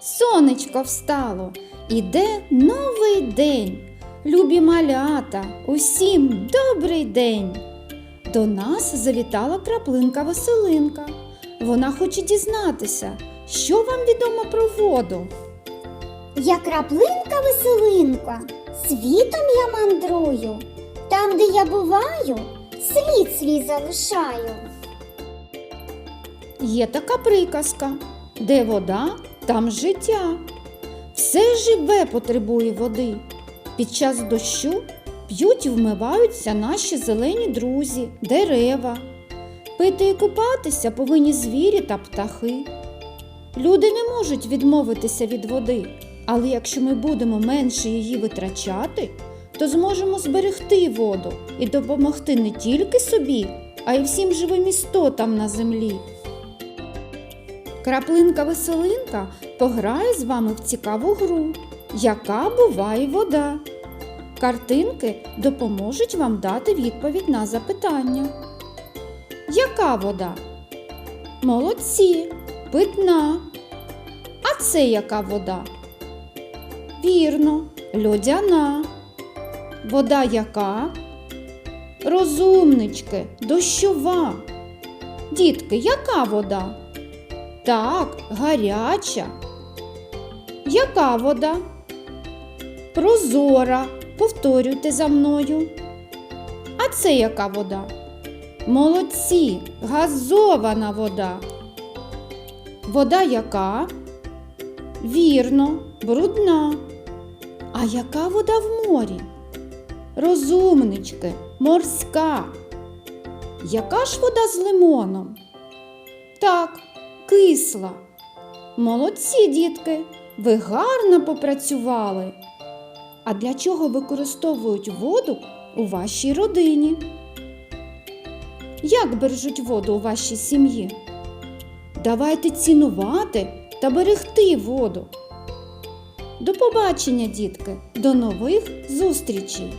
сонечко встало, іде новий день. Любі малята, усім добрий день. До нас завітала краплинка Василинка. Вона хоче дізнатися, що вам відомо про воду. Я краплинка веселинка, світом я мандрую. Там, де я буваю, слід свій залишаю. Є така приказка, де вода, там життя. Все живе потребує води. Під час дощу п'ють і вмиваються наші зелені друзі, дерева. Пити і купатися повинні звірі та птахи. Люди не можуть відмовитися від води, але якщо ми будемо менше її витрачати, то зможемо зберегти воду і допомогти не тільки собі, а й всім живим істотам на землі. Краплинка Веселинка пограє з вами в цікаву гру, яка буває вода. Картинки допоможуть вам дати відповідь на запитання. Яка вода? Молодці, питна. А це яка вода? Вірно, льодяна. Вода яка? Розумнички, дощова. Дітки, яка вода? Так, гаряча. Яка вода? Прозора. Повторюйте за мною. А це яка вода? Молодці, газована вода. Вода яка? Вірно, брудна. А яка вода в морі? Розумнички, морська. Яка ж вода з лимоном? Так, кисла. Молодці, дітки, ви гарно попрацювали. А для чого використовують воду у вашій родині? Як бережуть воду у вашій сім'ї? Давайте цінувати та берегти воду. До побачення, дітки! До нових зустрічей!